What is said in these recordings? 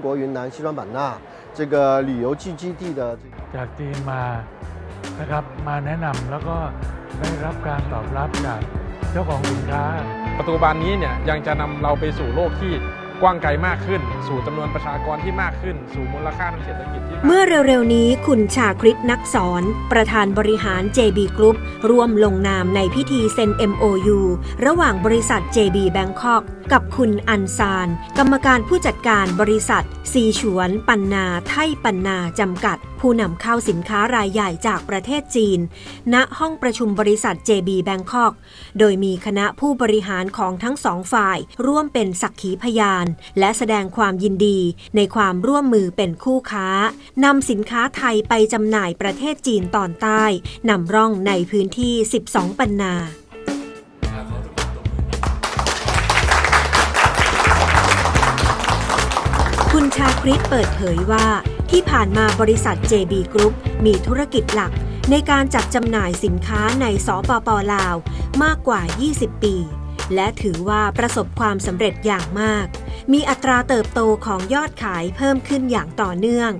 国云南西双版纳这个旅游聚基地的这个 จากจีนมานะครับมาแนะนำแล้วก็ได้รับการตอบรับจากเจ้าของสินค้า ประตูบานนี้เนี่ยยังจะนำเราไปสู่โลกที่กว้างไกลมากขึ้น สู่จำนวนประชากรที่มากขึ้น สู่มูลค่าทางเศรษฐกิจที่มาก เมื่อเร็วๆนี้คุณชาคริตนักสอน ประธานบริหาร JB Group ร่วมลงนามในพิธีเซ็น MOU ระหว่างบริษัท JB Bangkok กับคุณอันซาน กรรมการผู้จัดการบริษัท ซีฉวนปันนาไทยปันนาจำกัด ผู้นำเข้าสินค้ารายใหญ่จากประเทศจีน ณห้องประชุมบริษัท JB Bangkok โดยมีคณะผู้บริหารของทั้งสองฝ่าย ร่วมเป็นสักขีพยาน และแสดงความยินดีในความร่วมมือเป็นคู่ค้านำสินค้าไทยไปจำหน่ายประเทศจีนตอนใต้นำร่องในพื้นที่ 12 ปันนาาคริตเปิดเผยว่า ที่ผ่านมาบริษัท JB Group มีธุรกิจหลัก ในการจัดจำหน่ายสินค้าในสปปลาว มากกว่า 20 ปี และถือว่าประสบความสำเร็จอย่างมาก มีอัตราเติบโตของยอดขายเพิ่มขึ้นอย่างต่อเนื่อง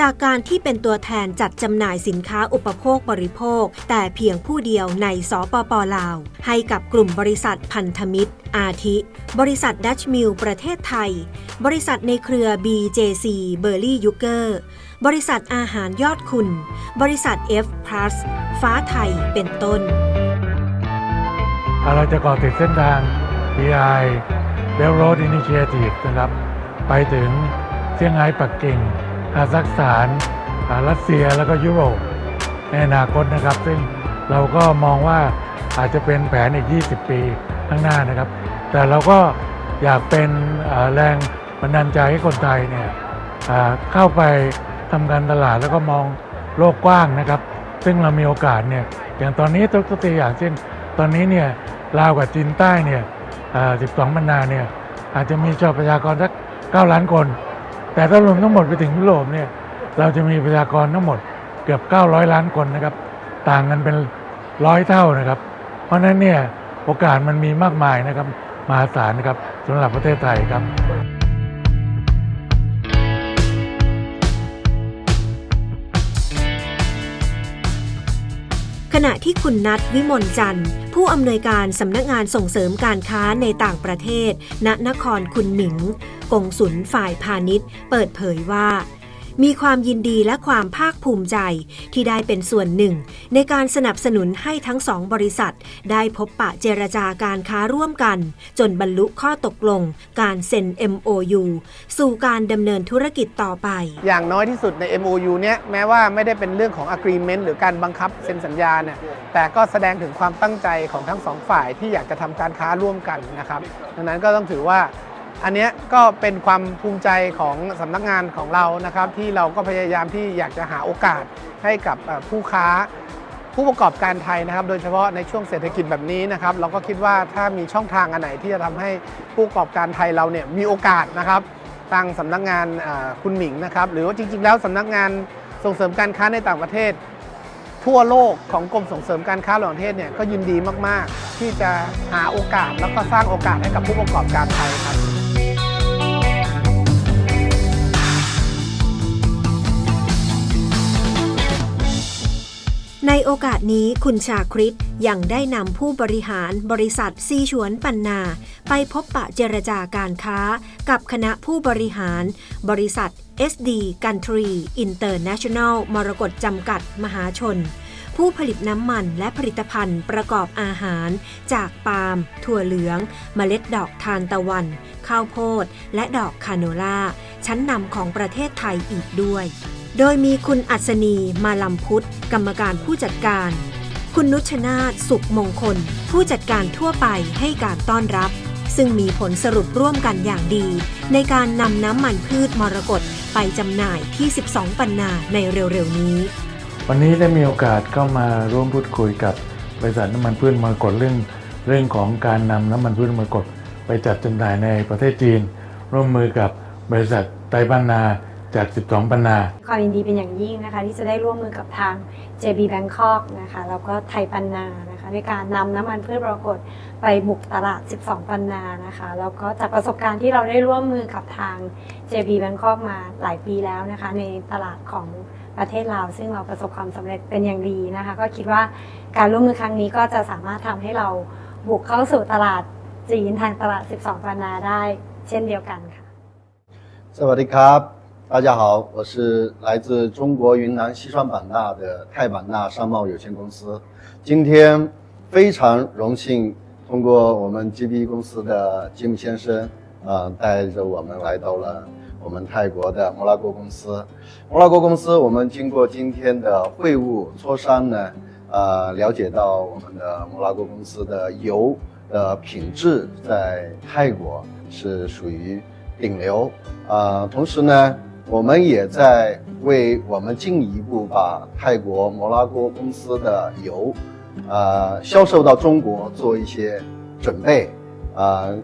จากการที่เป็นตัวแทนจัดจำหน่ายสินค้าอุปโภคบริโภค แต่เพียงผู้เดียวในสปปลาว ให้กับกลุ่มบริษัทพันธมิตร อาทิ บริษัทดัชมิลประเทศไทย บริษัทในเครือ BJC เบอร์ลี่ยูเกอร์บริษัทอาหารยอดคุณ บริษัท F Plus ฟ้าไทยเป็นต้น เราจะก่อติดเส้นทาง BI Belt Road Initiative นะครับ ไปถึงเซี่ยงไฮ้ปักกิ่ง คาซัคสถานอารัสเซียแล้วก็ยุโรปในอนาคตนะครับ ซึ่งเราก็มองว่าอาจจะเป็นแผนอีก 20 ปีข้างหน้านะครับ แต่เราก็อยากเป็นแรงบันดาลใจให้คนไทยเนี่ยเข้าไปทำการตลาดแล้วก็มองโลกกว้างนะครับ ซึ่งเรามีโอกาสเนี่ยอย่างตอนนี้ตัวตัวอย่างเช่น ตอนนี้เนี่ยลาวกับจีนใต้เนี่ยอ่า12บรรณาเนี่ยอาจจะมีชาวประชากรสัก 9 ล้านคน แต่ถ้ารวมทั้งหมดไปถึงยุโรปเนี่ยเราจะมีประชากรทั้งหมดเกือบ 900 ล้านคนนะครับ ต่างกันเป็นร้อยเท่านะครับ เพราะฉะนั้นเนี่ยโอกาสมันมีมากมายนะครับมหาศาลนะครับสำหรับประเทศไทยครับ ณะที่คุณนัทวิมลจันทร์ ผู้อำนวยการสำนักงานส่งเสริมการค้าในต่างประเทศ ณนครคุณหมิง กงสุลฝ่ายพาณิชย์ เปิดเผยว่า มีความยินดีและความภาคภูมิใจที่ได้เป็นส่วนหนึ่ง ในการสนับสนุนให้ทั้งสองบริษัท ได้พบปะเจรจาการค้าร่วมกัน จนบรรลุข้อตกลง การเซ็น MOU สู่การดำเนินธุรกิจต่อไป อย่างน้อยที่สุดใน MOU เนี้ยแม้ว่าไม่ได้เป็นเรื่องของ agreement หรือการบังคับเซ็นสัญญาเนี่ยแต่ก็แสดงถึงความตั้งใจของทั้งสองฝ่ายที่อยากจะทำการค้าร่วมกันนะครับดังนั้นก็ต้องถือว่า อันนี้ก็เป็นความภูมิใจของสำนักงานของเรานะครับ ที่เราก็พยายามที่อยากจะหาโอกาสให้กับผู้ค้าผู้ประกอบการไทยนะครับ โดยเฉพาะในช่วงเศรษฐกิจแบบนี้นะครับ เราก็คิดว่าถ้ามีช่องทางอันไหนที่จะทำให้ผู้ประกอบการไทยเราเนี่ยมีโอกาสนะครับทางสำนักงานคุณหมิงนะครับ หรือว่าจริง ๆ แล้วสำนักงานส่งเสริมการค้าในต่างประเทศ ทั่วโลกของกรมส่งเสริมการค้าระหว่างประเทศเนี่ยก็ยินดีมาก ๆ ที่จะหาโอกาสแล้วก็สร้างโอกาสให้กับผู้ประกอบการไทยครับ ในโอกาสนี้คุณชาคริตยังได้นำผู้บริหารบริษัทซีฉวนปันนา ไปพบปะเจรจาการค้า กับคณะผู้บริหาร บริษัท SD Country International มรกตจำกัดมหาชน ผู้ผลิตน้ำมันและผลิตภัณฑ์ประกอบอาหาร จากปาล์ม ถั่วเหลือง เมล็ดดอกทานตะวัน ข้าวโพด และดอกคาโนล่า ชั้นนำของประเทศไทยอีกด้วย โดยมีคุณอัศนีมาลำพุทธกรรมการผู้จัดการ คุณนุชนาธสุขมงคล ผู้จัดการทั่วไปให้การต้อนรับ ซึ่งมีผลสรุปร่วมกันอย่างดี ในการนำน้ำมันพืชมรกตไปจำหน่ายที่ 12 ปันนาในเร็วๆนี้ วันนี้ได้มีโอกาสเข้ามาร่วมพูดคุยกับบริษัทน้ำมันพืชมรกตเรื่องเรื่องของการนำน้ำมันพืชมรกตไปจัดจำหน่ายในประเทศจีน ร่วมมือกับบริษัทไตรบ้านนา จาก 12 ปันนา ความยินดีเป็นอย่างยิ่งนะคะ ที่จะได้ร่วมมือกับทาง JB Bangkok นะคะแล้วก็ไทยปันนานะคะในการนำน้ำมันพืชมรกตไปบุกตลาด 12 ปันนานะคะแล้วก็จากประสบการณ์ที่เราได้ร่วมมือกับทาง JB Bangkok มาหลายปีแล้วนะคะ ในตลาดของประเทศลาวซึ่งเราประสบความสำเร็จเป็นอย่างดีนะคะ ก็คิดว่าการร่วมมือครั้งนี้ก็จะสามารถทำให้เราบุกเข้าสู่ตลาดจีนทางตลาด 12 ปันนาได้ เช่นเดียวกันค่ะ สวัสดีครับ 大家好，我是来自中国云南西双版纳的泰版纳商贸有限公司。今天非常荣幸通过我们 GB 公司的吉姆先生，呃，带着我们来到了我们泰国的摩拉哥公司。摩拉哥公司，我们经过今天的会晤磋商呢，呃，了解到我们的摩拉哥公司的油的品质在泰国是属于顶流，呃，同时呢，我们也在为我们进一步把泰国摩拉哥公司的油，呃，销售到中国做一些准备，呃，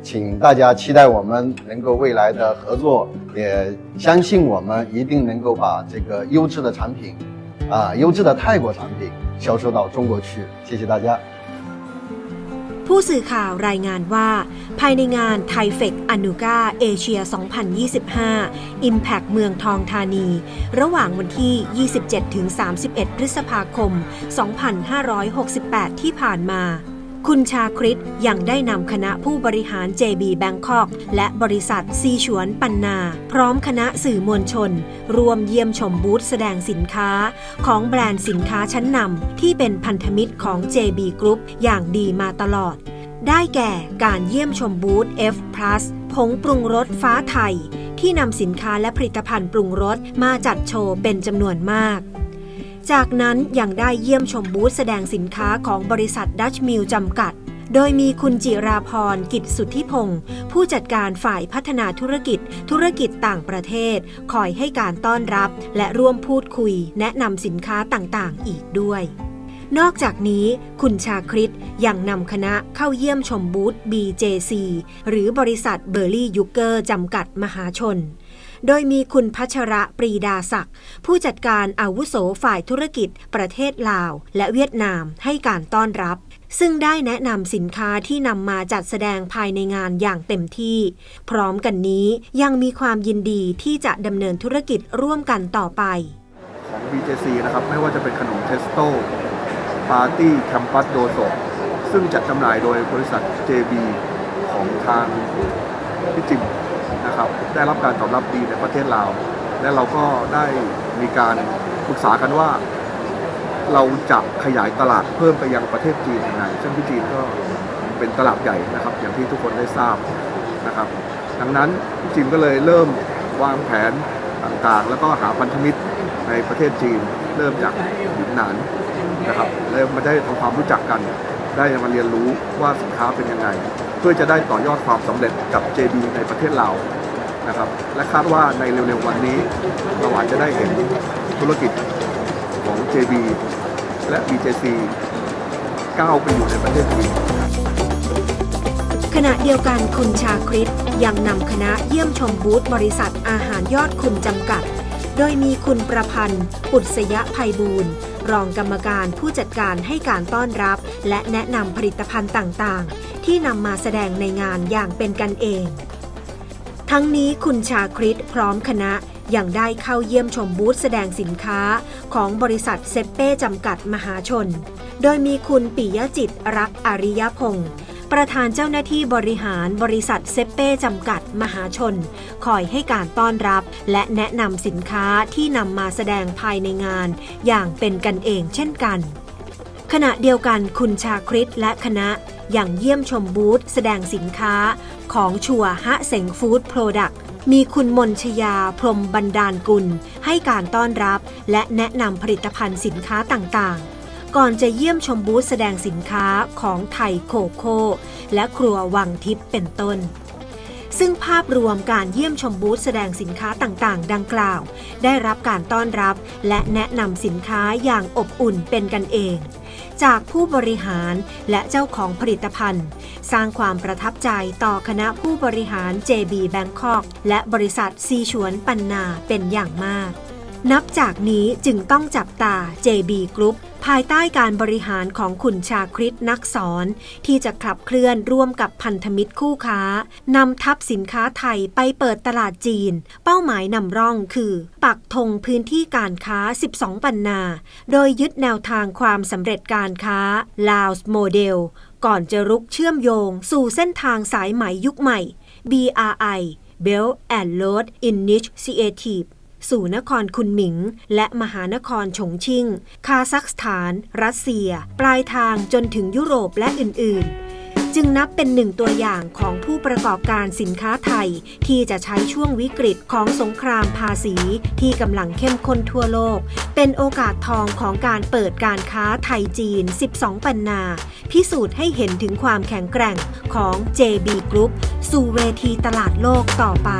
请大家期待我们能够未来的合作，也相信我们一定能够把这个优质的产品，啊、优质的泰国产品销售到中国去。谢谢大家。 ผู้สื่อข่าวรายงานว่า ภายในงานไทเฟกอนุกาเอเชีย 2025 Impact เมืองทองธานี ระหว่างวันที่ 27-31 พฤษภาคม 2568 ที่ผ่านมา คุณชาคริตยังได้นำคณะผู้บริหาร JB Bangkok และบริษัทซีชวนปันนา พร้อมคณะสื่อมวลชน รวมเยี่ยมชมบูธแสดงสินค้า ของแบรนด์สินค้าชั้นนำที่เป็นพันธมิตรของ JB Group อย่างดีมาตลอด ได้แก่การเยี่ยมชมบูธ F+ ผงปรุงรสฟ้าไทย ที่นำสินค้าและผลิตภัณฑ์ปรุงรสมาจัดโชว์เป็นจำนวนมาก จากนั้นยังได้เยี่ยมชมบูธแสดงสินค้าของบริษัทดัชมิลจำกัด โดยมีคุณจิราพรกิจสุทธิพงศ์ผู้จัดการฝ่ายพัฒนาธุรกิจ ธุรกิจต่างประเทศ คอยให้การต้อนรับ และร่วมพูดคุย แนะนำสินค้าต่างๆ อีกด้วย นอกจากนี้คุณชาคริตยังนำคณะเข้าเยี่ยมชมบูธ BJC หรือบริษัทเบอร์ลี่ยุเกอร์จำกัดมหาชน โดยมีคุณพัชระปรีดาศักดิ์ ผู้จัดการอาวุโสฝ่ายธุรกิจ ประเทศลาว และเวียดนามให้การต้อนรับซึ่งได้แนะนำสินค้าที่นำมาจัดแสดงภายในงานอย่างเต็มที่ พร้อมกันนี้ยังมีความยินดีที่จะดำเนินธุรกิจร่วมกันต่อไป ของ BJC นะครับ ไม่ว่าจะเป็นขนมเทสโต้ปาร์ตี้แคมปัสโดโซซึ่งจัดจำหน่ายโดยบริษัท JB ของทางพี่จิม นะครับได้รับการตอบรับดีในประเทศลาว และเราก็ได้มีการปรึกษากันว่า เราจะขยายตลาดเพิ่มไปยังประเทศจีนยังไงซึ่งที่จีนก็เป็นตลาดใหญ่นะครับ อย่างที่ทุกคนได้ทราบนะครับ ดังนั้นพี่จิมก็เลยเริ่มวางแผนต่างๆ แล้วก็หาพันธมิตรในประเทศจีน เริ่มจากหยุนหนานนะครับแล้วมาได้ทำความรู้จักกัน ได้มาเรียนรู้ว่าสินค้าเป็นยังไง เพื่อจะได้ต่อยอดความสำเร็จกับ JB ในประเทศลาว นะครับ และคาดว่าในเร็วๆวันนี้เราอาจจะได้เห็นธุรกิจของ JB และ BJC ก้าวไปอยู่ในประเทศจีนขณะเดียวกันคุณชาคริตยังนำคณะเยี่ยมชมบูธบริษัทอาหารยอดคุณจำกัด โดยมีคุณประพันธ์ปุษยภัยบูรณ์รองกรรมการผู้จัดการให้การต้อนรับ และแนะนำผลิตภัณฑ์ต่างๆ ที่นำมาแสดงในงานอย่างเป็นกันเอง ทั้งนี้คุณชาคริตพร้อมคณะยังได้เข้าเยี่ยมชมบูธแสดงสินค้าของบริษัทเซเป้จำกัดมหาชน โดยมีคุณปิยจิตรรักอริยพงศ์ประธานเจ้าหน้าที่บริหารบริษัทเซเป้จำกัดมหาชน คอยให้การต้อนรับ และแนะนำสินค้าที่นำมาแสดงภายในงาน อย่างเป็นกันเองเช่นกัน ขณะเดียวกันคุณชาคริตและคณะยังเยี่ยมชมบูธแสดงสินค้า ของชัวฮะเสงฟู้ดโปรดักต์มีคุณมนชยาพรมบรรดาลกุล ให้การต้อนรับ และแนะนำผลิตภัณฑ์สินค้าต่างๆ ก่อนจะเยี่ยมชมบูธแสดงสินค้าของไทยโคโค่และครัววังทิพย์เป็นต้น ซึ่งภาพรวมการเยี่ยมชมบูธแสดงสินค้าต่างๆ ดังกล่าว ได้รับการต้อนรับและแนะนำสินค้าอย่างอบอุ่นเป็นกันเอง จากผู้บริหารและเจ้าของผลิตภัณฑ์ สร้างความประทับใจต่อคณะผู้บริหาร JB Bangkok และบริษัทซีชวนปันนาเป็นอย่างมาก นับจากนี้จึงต้องจับตา JB Group ภายใต้การบริหารของคุณชาคริตนักสอนที่จะขับเคลื่อนร่วมกับพันธมิตรคู่ค้านำทัพสินค้าไทยไปเปิดตลาดจีน เป้าหมายนำร่องคือ ปักธงพื้นที่การค้า 12 ปันนา โดยยึดแนวทางความสำเร็จการค้า Laos Model ก่อนจะรุกเชื่อมโยงสู่เส้นทางสายไหมยุคใหม่ BRI Belt and Road Initiative สู่นครคุนหมิง และมหานครฉงชิ่ง คาซัคสถาน รัสเซีย ปลายทางจนถึงยุโรปและอื่น ๆจึงนับเป็นหนึ่งตัวอย่างของผู้ประกอบการสินค้าไทย ที่จะใช้ช่วงวิกฤตของสงครามภาษี ที่กำลังเข้มข้นทั่วโลก เป็นโอกาสทองของการเปิดการค้าไทยจีน 12 ปันนา พิสูจน์ให้เห็นถึงความแข็งแกร่งของ JB Group สู่เวทีตลาดโลกต่อไป